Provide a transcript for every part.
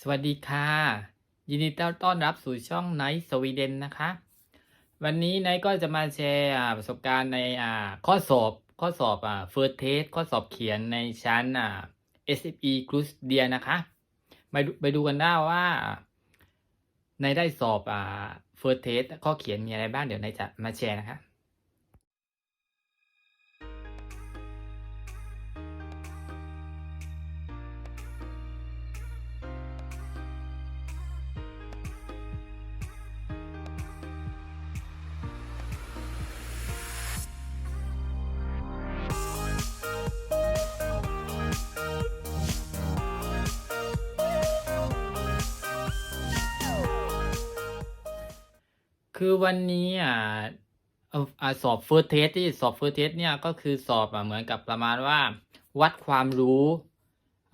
สวัสดีค่ะ ยินดีต้อนรับสู่ช่องไนท์สวีเดนนะคะ วันนี้ไนท์ก็จะมาแชร์ประสบการณ์ในข้อสอบข้อสอบอ่า first test ข้อสอบเขียนในชั้นอ่า SFE c r u i s d e a นะคะไปดูไปดูกันได้ว่าในได้สอบอ่า first test ข้อเขียนมีอะไรบ้างเดี๋ยวไนายจะมาแชร์นะคะ คือวันนี้อ่าเอ่าสอบ first test ที่สอบ first test เนี่ยก็คือสอบอะเหมือนกับประมาณว่า วัดความรู้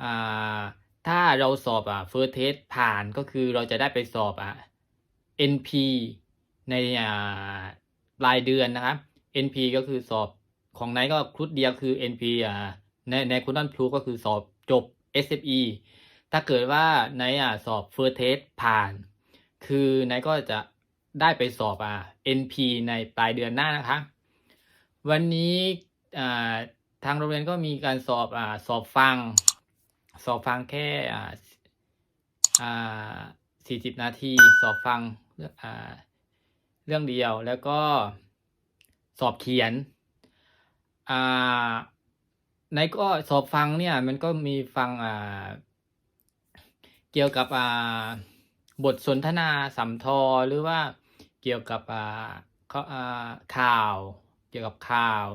อ่าถ้าเราสอบอะ first test ผ่านก็คือเราจะได้ไปสอบอะ NP ในอ่าปลายเดือนนะครับ NP ก็คือสอบของไนก็ครุดเดียวคือ NP อ่าในในคุณนันพลูก็คือสอบจบ SFE ถ้าเกิดว่าไนอะสอบ first test ผ่าน คือไนก็จะ ได้ไปสอบอ่า NP ในปลายเดือนหน้านะคะ วันนี้อ่าทางโรงเรียนก็มีการสอบอ่าสอบฟัง สอบฟังแค่อ่าอ่าสี่สิบนาที สอบฟังอ่าเรื่องเดียวแล้วก็สอบเขียนอ่าในก็สอบฟังเนี่ยมันก็มีฟังอ่าเกี่ยวกับอ่าบทสนทนาสัมทอหรือว่า เกี่ยวกับข่าว เกี่ยวกับข่าว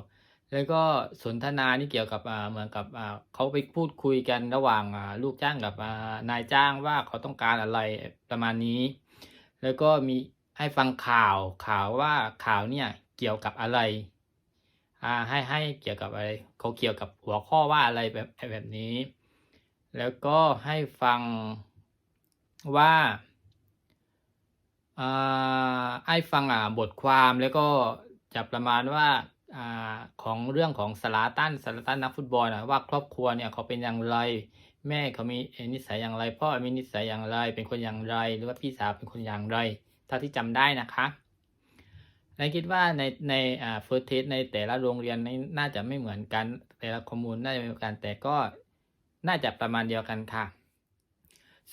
แล้วก็สนทนานี่เกี่ยวกับเหมือนกับเขาไปพูดคุยกันระหว่างลูกจ้างกับนายจ้างว่าเขาต้องการอะไรประมาณนี้ แล้วก็มีให้ฟังข่าวข่าวว่าข่าวเนี่ยเกี่ยวกับอะไรอ่าให้ให้เกี่ยวกับอะไรเขาเกี่ยวกับหัวข้อว่าอะไรแบบแบบนี้ แล้วก็ให้ฟังว่าอ่า ให้ฟังอ่าบทความแล้วก็จะประมาณว่าอ่าของเรื่องของสลาตันสลาตันนักฟุตบอลนะว่าครอบครัวเนี่ยเขาเป็นอย่างไร แม่เขามีนิสัยอย่างไร พ่อมีนิสัยอย่างไร เป็นคนอย่างไร หรือว่าพี่สาวเป็นคนอย่างไรเท่าที่จำได้นะคะนายคิดว่าในในอ่า first test ในแต่ละโรงเรียนนี่น่าจะไม่เหมือนกันแต่ละข้อมูลน่าจะไม่เหมือนกันแต่ก็น่าจะประมาณเดียวกันค่ะ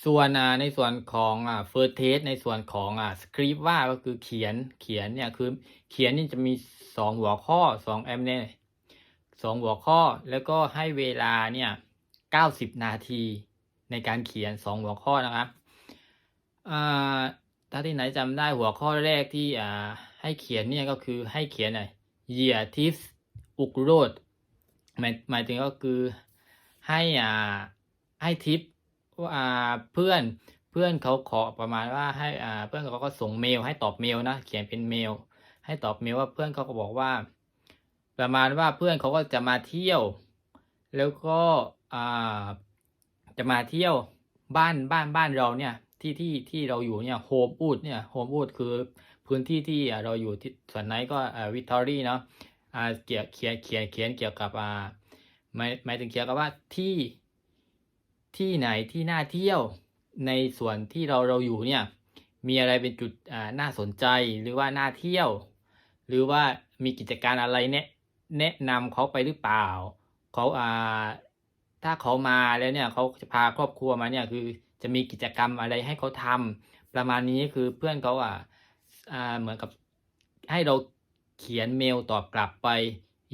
ส่วนในส่วนของอ่า first test ในส่วนของอ่า script ว่าก็คือเขียนเขียนเนี่ยคือเขียนนี่จะมีสองหัวข้อสองแอมเนี่ยสองหัวข้อแล้วก็ให้เวลาเนี่ยเก้าสิบนาทีในการเขียนสองหัวข้อนะครับอ่าถ้าที่ไหนจำได้หัวข้อแรกที่อ่าให้เขียนเนี่ยก็คือให้เขียนอะ year tips อุกโรดหมายหมายถึงก็คือให้อ่าให้ทิป เพื่อนเพื่อนเขาขอประมาณว่าให้อ่าเพื่อนเขาก็ส่งเมลให้ตอบเมลนะเขียนเป็นเมล ให้ตอบเมลว่าเพื่อนเขาก็บอกว่า ประมาณว่าเพื่อนเขาก็จะมาเที่ยว แล้วก็อ่าจะมาเที่ยวบ้านบ้านบ้านเราเนี่ยที่ที่ที่เราอยู่เนี่ยโฮมอูดเนี่ยโฮมอูดคือพื้นที่ที่เราอยู่ที่ส่วนไหนก็อ่าวิตอรี่เนาะอ่าเกี่ยเขียนเขียนเขียนเกี่ยวกับอ่าหมายหมายถึงเกี่ยวกับว่าที่ ที่ไหนที่น่าเที่ยวในส่วนที่เราเราอยู่เนี่ยมีอะไรเป็นจุดน่าสนใจหรือว่าน่าเที่ยว หรือว่ามีกิจการอะไรแนะแนะนำเขาไปหรือเปล่าเขาอ่าถ้าเขามาแล้วเนี่ยเขาจะพาครอบครัวมาเนี่ยคือจะมีกิจกรรมอะไรให้เขาทำประมาณนี้คือเพื่อนเขาอะอ่าเหมือนกับให้เราเขียนเมลตอบกลับไป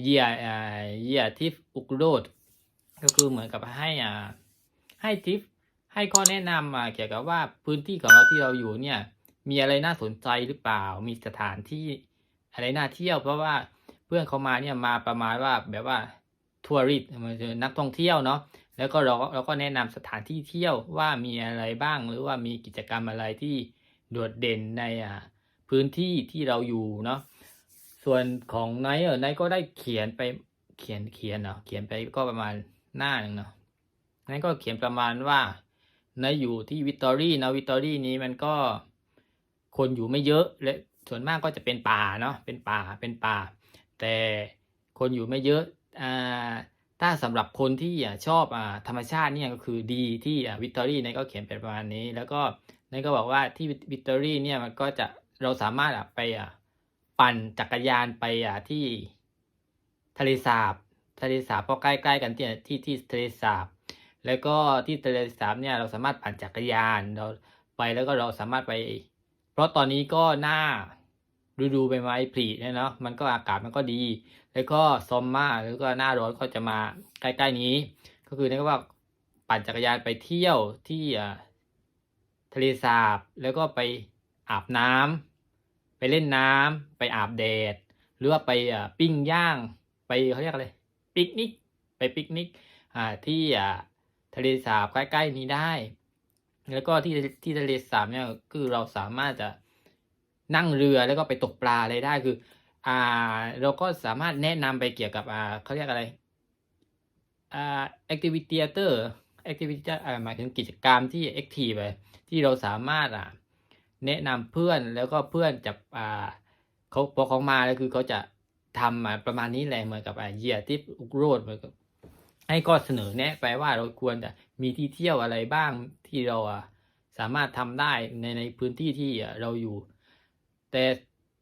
เยียเยียทิฟอุกโรดก็คือเหมือนกับให้อ่า ให้ทิปให้ข้อแนะนำอ่าเกี่ยวกับว่าพื้นที่ของเราที่เราอยู่เนี่ย มีอะไรน่าสนใจหรือเปล่า มีสถานที่อะไรน่าเที่ยว เพราะว่าเพื่อนเขามาเนี่ยมาประมาณว่าแบบว่าทัวริสต์นักท่องเที่ยวเนาะแล้วก็เราเราก็แนะนำสถานที่เที่ยวว่ามีอะไรบ้างหรือว่ามีกิจกรรมอะไรที่โดดเด่นในอ่าพื้นที่ที่เราอยู่เนาะส่วนของไนท์เออไนท์ก็ได้เขียนไปเขียนเขียนเนาะเขียนไปก็ประมาณหน้าหนึ่งเนาะ นั่นก็เขียนประมาณว่าในอยู่ที่วิตตอรี่นะวิตตอรี่นี้มันก็คนอยู่ไม่เยอะและส่วนมากก็จะเป็นป่าเนาะเป็นป่าเป็นป่า แต่คนอยู่ไม่เยอะอ่าถ้าสำหรับคนที่ชอบอธรรมชาติเนี่ยก็คือดีที่วิกตอรี่นี่ก็เขียนเป็นประมาณนี้ แล้วก็นายก็บอกว่าที่วิกตอรี่เนี่ยมันก็จะเราสามารถไปปั่นจักรยานไปที่ทะเลสาบทะเลสาบก็ใกล้ๆกันที่ที่ที่ทะเลสาบ แล้วก็ที่ทะเลสาบเนี่ยเราสามารถปั่นจักรยานเราไปแล้วก็เราสามารถไป เพราะตอนนี้ก็หน้าฤดูใบไม้ผลิเนี่ยเนาะมันก็อากาศมันก็ดี แล้วก็ซอมมาแล้วก็หน้าร้อนก็จะมาใกล้ๆนี้ ก็คือนั่นก็ว่าปั่นจักรยานไปเที่ยวที่ทะเลสาบแล้วก็ไปอาบน้ำไปเล่นน้ำไปอาบแดด หรือว่าไปปิ้งย่าง ไปเขาเรียกอะไรปิกนิกไปปิกนิกอ่าที่อ่า ทะเลสาบใกล้ๆนี้ได้ แล้วก็ที่ที่ทะเลสาบเนี่ยคือเราสามารถจะนั่งเรือแล้วก็ไปตกปลาอะไรได้คือ อ่า เราก็สามารถแนะนำไปเกี่ยวกับอ่าเขาเรียกอะไรอ่า activity theater activity อ่าหมายถึงกิจกรรมที่ active ไปที่เราสามารถอ่าแนะนำเพื่อนแล้วก็เพื่อนจะอ่าเขาพอเขามาแล้วคือเขาจะทำมาประมาณนี้แหละเหมือนกับอ่าเยียทิปอุกโรดเหมือนกับ ให้ก็เสนอแนะไปว่าเราควรจะมีที่เที่ยวอะไรบ้างที่เราสามารถทำได้ในในพื้นที่ที่เราอยู่ แต่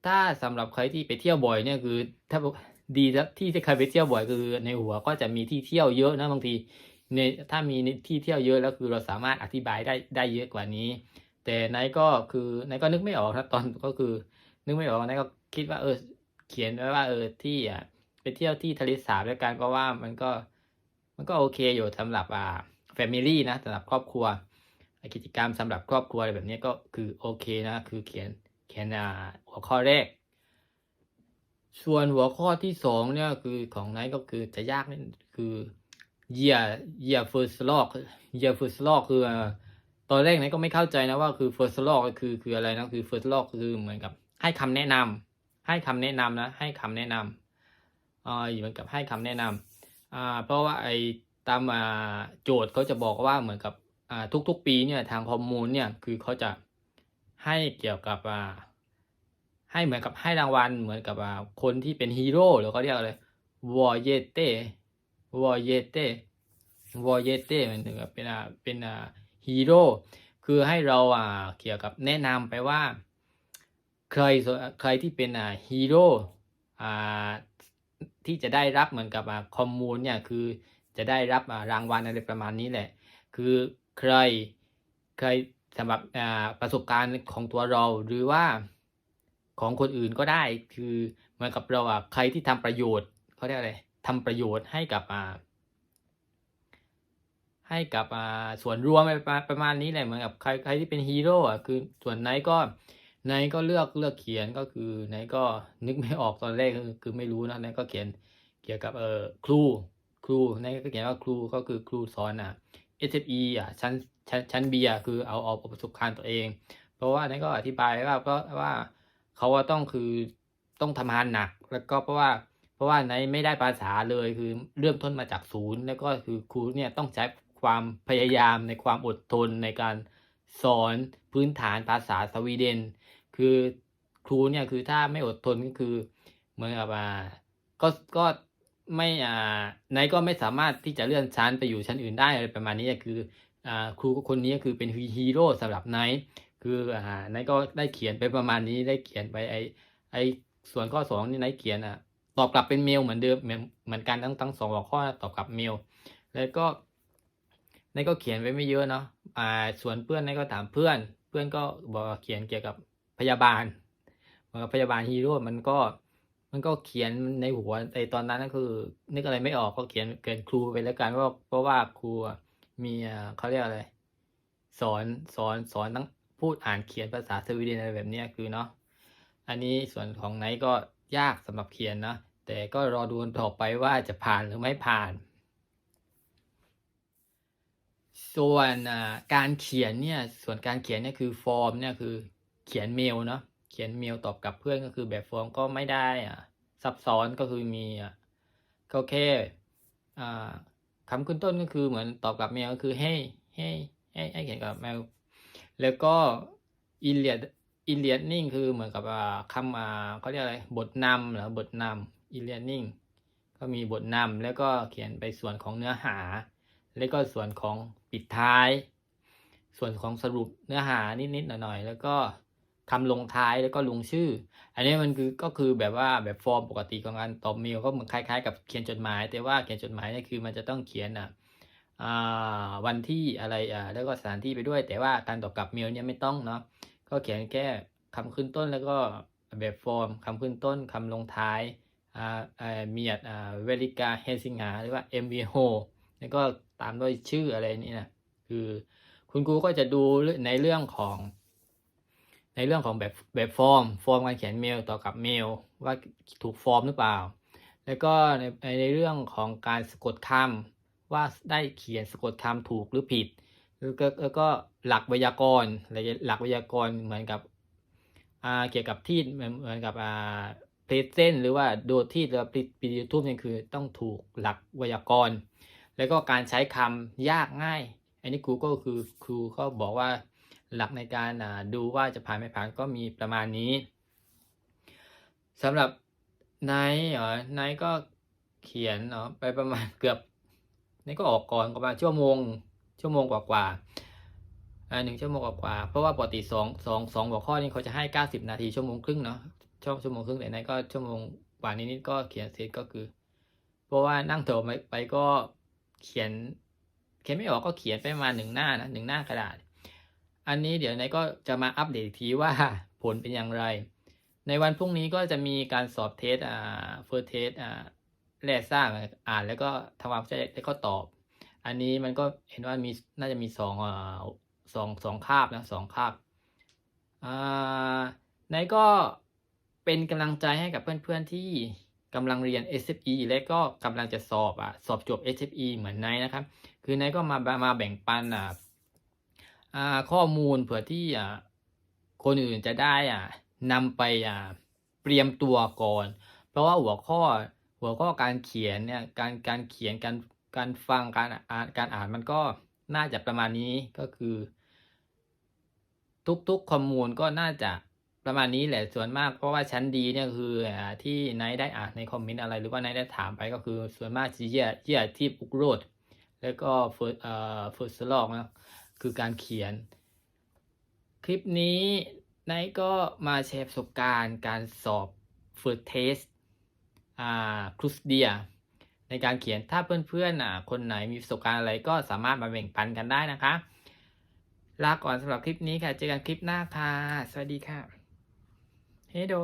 ถ้าสำหรับใครที่ไปเที่ยวบ่อยเนี่ยคือ ถ้าดีที่ใครไปเที่ยวบ่อยคือในหัวก็จะมีที่เที่ยวเยอะนะบางทีในถ้ามีที่เที่ยวเยอะแล้วคือเราสามารถอธิบายได้ได้เยอะกว่านี้ แต่นายก็คือนายก็นึกไม่ออกนะตอนก็คือ นึกไม่ออกนายก็คิดว่าเออเขียนไว้ว่าเออที่อะไปเที่ยวที่ทะเลสาบด้วยกันเพราะว่ามันก็ มันก็โอเคอยู่สำหรับอ่าแฟมิลี่นะสำหรับครอบครัว กิจกรรมสำหรับครอบครัวอะไรแบบนี้ก็คือโอเคนะ คือเขียนเขียนอ่าหัวข้อแรก ส่วนหัวข้อที่สองเนี่ยคือของไนก็คือจะยากนิดคือ year year first log year first log คือตอนแรกไนท์ก็ไม่เข้าใจนะว่าคือ first log คือคืออะไรนะคือ first log คือเหมือนกับให้คำแนะนำให้คำแนะนำนะให้คำแนะนำอ่าเหมือนกับให้คำแนะนำ อ่าเพราะว่าไอ้ตามอ่าโจทย์เขาจะบอกว่าเหมือนกับอ่าทุกๆ ปีเนี่ยทางฮอร์โมนเนี่ยคือเขาจะให้เกี่ยวกับอ่าให้เหมือนกับให้รางวัลเหมือนกับอ่าคนที่เป็นฮีโร่หรือเขาเรียกอะไรวอเยเต้วอเยเต้วอเยเต้มันถึงกับเป็นอ่าเป็นอ่าฮีโร่คือให้เราอ่าเกี่ยวกับแนะนำไปว่า ใครใครที่เป็นอ่าฮีโร่อ่า ที่จะได้รับเหมือนกับคอมมูนเนี่ยคือจะได้รับรางวัลอะไรประมาณนี้แหละ คือใครใครสำหรับประสบการณ์ของตัวเราหรือว่าของคนอื่นก็ได้คือเหมือนกับเราอะใครที่ทำประโยชน์เขาเรียกอะไรทำประโยชน์ให้กับอ่าให้กับอ่าส่วนรวมประมาณประมาณนี้แหละเหมือนกับใครใครที่เป็นฮีโร่อะคือส่วนไหนก็ ไหนก็เลือกเลือกเขียนก็คือไหนก็นึกไม่ออกตอนแรกคือไม่รู้นะไหนก็เขียนเกี่ยวกับเอ่อครูครูไหนก็เขียนว่าครูก็คือครูสอนอะ SFE อะชั้นชั้นชั้น B อะคือเอาเอาประสบการณ์ตัวเอง เพราะว่านั่นก็อธิบายว่าเพราะว่าเขาว่าต้องคือต้องทำงานหนัก แล้วก็เพราะว่าเพราะว่าในไม่ได้ภาษาเลยคือเริ่มต้นมาจากศูนย์ แล้วก็คือครูเนี่ยต้องใช้ความพยายามในความอดทนในการสอนพื้นฐานภาษาสวีเดน คือครูเนี่ยคือถ้าไม่อดทนก็คือเหมือนกับอ่าก็ก็ไม่อ่าไหนก็ไม่สามารถที่จะเลื่อนชั้นไปอยู่ชั้นอื่นได้อะไรประมาณนี้คืออ่าครูคนนี้คือเป็นฮีโร่สำหรับไนท์คืออ่าไนท์ก็ได้เขียนไปประมาณนี้ได้เขียนไปไอไอส่วนข้อสองนี่ไนท์เขียนอะตอบกลับเป็นเมลเหมือนเดิมเหมือนเหมือนกันทั้งทั้งสองหัวข้อตอบกลับเมล แล้วก็ไนท์ก็เขียนไว้ไม่เยอะเนาะอ่าส่วนเพื่อนไนท์ก็ถามเพื่อน เพื่อนก็บอกเขียนเกี่ยวกับ พยาบาลเหมือนกับพยาบาลฮีโร่มันก็มันก็เขียนในหัวไอตอนนั้นก็คือนึกอะไรไม่ออกก็เขียนเกินครูไปแล้วกันว่าเพราะว่าครูมีเขาเรียกอะไร สอนสอนสอนทั้งพูดอ่านเขียนภาษาสวีเดนอะไรแบบนี้คือเนาะอันนี้ส่วนของไนก็ยากสำหรับเขียนนะแต่ก็รอดูนต่อไปว่าจะผ่านหรือไม่ผ่าน ส่วนการเขียนเนี่ยส่วนการเขียนเนี่ยคือฟอร์มเนี่ยคือ เขียนเมลเนาะเขียนเมลตอบกลับเพื่อนก็คือแบบฟอร์มก็ไม่ได้อะซับซ้อนก็คือมีอะก็แค่อ่าคำขึ้นต้นก็คือเหมือนตอบกลับเมลก็คือให้ให้ให้ให้เขียนกับเมลแล้วก็อิเลียดอิเลียดนิ่งคือเหมือนกับอ่าคำอ่าเขาเรียกอะไรบทนำหรอบทนำอิเลียดนิ่งก็มีบทนำแล้วก็เขียนไปส่วนของเนื้อหา แล้วก็ส่วนของปิดท้าย ส่วนของสรุปเนื้อหานิดๆหน่อยๆแล้วก็ คำลงท้ายแล้วก็ลงชื่อ อันนี้มันคือก็คือแบบว่าแบบฟอร์มปกติของการตอบเมลก็เหมือนคล้ายๆ กับเขียนจดหมาย แต่ว่าเขียนจดหมายเนี่ยคือมันจะต้องเขียนอะวันที่อะไรอ่าแล้วก็สถานที่ไปด้วย แต่ว่าการตอบกลับเมลเนี่ยไม่ต้องเนาะก็เขียนแค่คำขึ้นต้นแล้วก็แบบฟอร์มคำขึ้นต้นคำลงท้ายอ่าเอเมียดอ่าเวลิกาเฮสิงหาหรือว่า m v h o แล้วก็ตามด้วยชื่ออะไรนี่นะคือคุณครูก็จะดูในเรื่องของ ในเรื่องของแบบแบบฟอร์ม ฟอร์มการเขียนเมลต่อกับเมล ว่าถูกฟอร์มหรือเปล่า แล้วก็ในในเรื่องของการสะกดคำว่าได้เขียนสะกดคำถูกหรือผิดแล้วก็แล้วก็หลักไวยากรณ์หลักไวยากรณ์เหมือนกับอ่าเกี่ยวกับที่เหมือนกับอ่าเพรสเซนหรือว่าโดที่หรือปิปิดิทูมเนี่ยคือต้องถูกหลักไวยากรณ์ แล้วก็การใช้คำยากง่าย อันนี้ครูก็คือครูเขาบอกว่า หลักในการดูว่าจะผ่านไม่ผ่านก็มีประมาณนี้สำหรับไนท์เหรอไนท์ก็เขียนเนาะไปประมาณเกือบนี่ก็ออกก่อนประมาณชั่วโมง ชั่วโมงกว่าๆอ่าหนึ่งชั่วโมงกว่าๆเพราะว่าปกติสองสองสองหัวข้อนี้เขาจะให้เก้าสิบนาทีชั่วโมงครึ่งเนาะชั่วชั่วโมงครึ่งแต่ไนท์ก็ชั่วโมงกว่านิดๆก็เขียนเสร็จก็คือ เพราะว่านั่งโถไปไปก็เขียนเขียนไม่ออกก็เขียนไปมาหนึ่งหน้านะหนึ่งหน้ากระดาษ อันนี้เดี๋ยวไนายก็จะมาอัปเดตทีว่าผลเป็นอย่างไร ในวันพรุ่งนี้ก็จะมีการสอบเทสอ่าเฟิร์สเทสอ่าแรกสร้างอ่านแล้วก็ทำความเข้าใจแล้วก็ตอบ อันนี้มันก็เห็นว่ามีน่าจะมีสองอ่าสองสองคาบนะสองคาบอ่าไนายก็เป็นกำลังใจให้กับเพื่อนๆที่กำลังเรียน SFE และก็กำลังจะสอบอะสอบจบ SFE เหมือนไนายนะครับ คือไนายก็มามาแบ่งปันอ่าอ่า ข้อมูลเผื่อที่คนอื่นจะได้นำไปเตรียมตัวก่อน เพราะว่าหัวข้อหัวข้อการเขียนเนี่ยการการเขียนการการฟังการอ่านการอ่านมันก็น่าจะประมาณนี้ก็คือ ทุกๆข้อมูลก็น่าจะประมาณนี้แหละส่วนมากเพราะว่าชั้นดีเนี่ยคือที่ไนท์ได้อ่านในคอมเมนต์อะไรหรือว่าไนท์ได้ถามไปก็คือส่วนมากจะเยี่ยเยี่ยที่อุกโรดแล้วก็เฟิร์สเอ่อเฟิร์สลอกนะ คือการเขียน คลิปนี้ไนท์ก็มาแชร์ประสบการณ์การสอบ First Test อ่าครูสเดียในการเขียนถ้าเพื่อนๆอะคนไหนมีประสบการณ์อะไรก็สามารถมาแบ่งปันกันได้นะคะ ลาก่อนสำหรับคลิปนี้ค่ะ เจอกันคลิปหน้าค่ะ สวัสดีค่ะ เฮโด